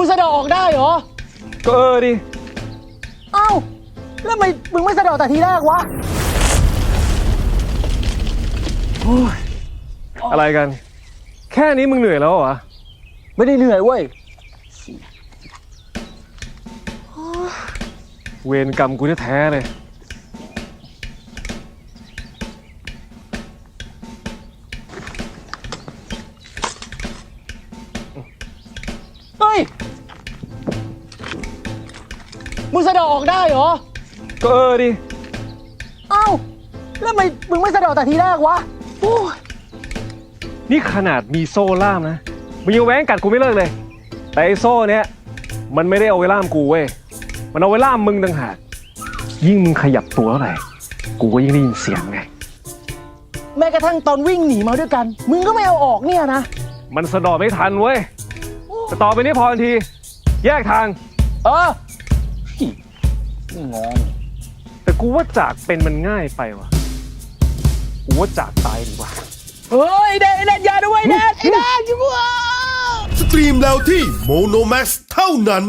มึงสะเดาะออกได้เหรอ ก็เออดิ เอ้า แล้วทำไมมึงไม่สะเดาะแต่ทีแรกวะ อะไรกัน แค่นี้มึงเหนื่อยแล้วเหรอ ไม่ได้เหนื่อยเว้ย เวรกรรมกูแท้ๆเลย เฮ้ย มึงสะเดาะออกได้เหรอ ก็เออดิ เอ้า แล้วทำไมมึงไม่สะเดาะแต่ทีแรกวะโอ้ยนี่ขนาดมีโซ่ล่ามนะ มึงยังแหว้งกัดกูไม่เลิกเลย แต่ไอ้โซ่เนี้ยมันไม่ได้เอาไว้ล่ามกูเว้ย มันเอาไว้ล่ามมึงต่างหาก ยิ่งมึงขยับตัวเท่าไหร่ กูก็ยิ่งได้ยินเสียงไง แม้กระทั่งตอนวิ่งหนีมาด้วยกัน มึงก็ไม่เอาออกเนี่ยนะ มันสะดอไม่ทันเว้ยแต่ต่อไปนี้พอทันที แยกทาง เออ พี่ไม่งองแต่กูว่าจากเป็นมันง่ายไปว่ะ กูว่าจากตายดีกว่า เฮ้ยแดนไอ้แดนอยาด้วยแดนไอ้แดนช่วยสตรีมแล้วที่โมโนแม x เท่านั้น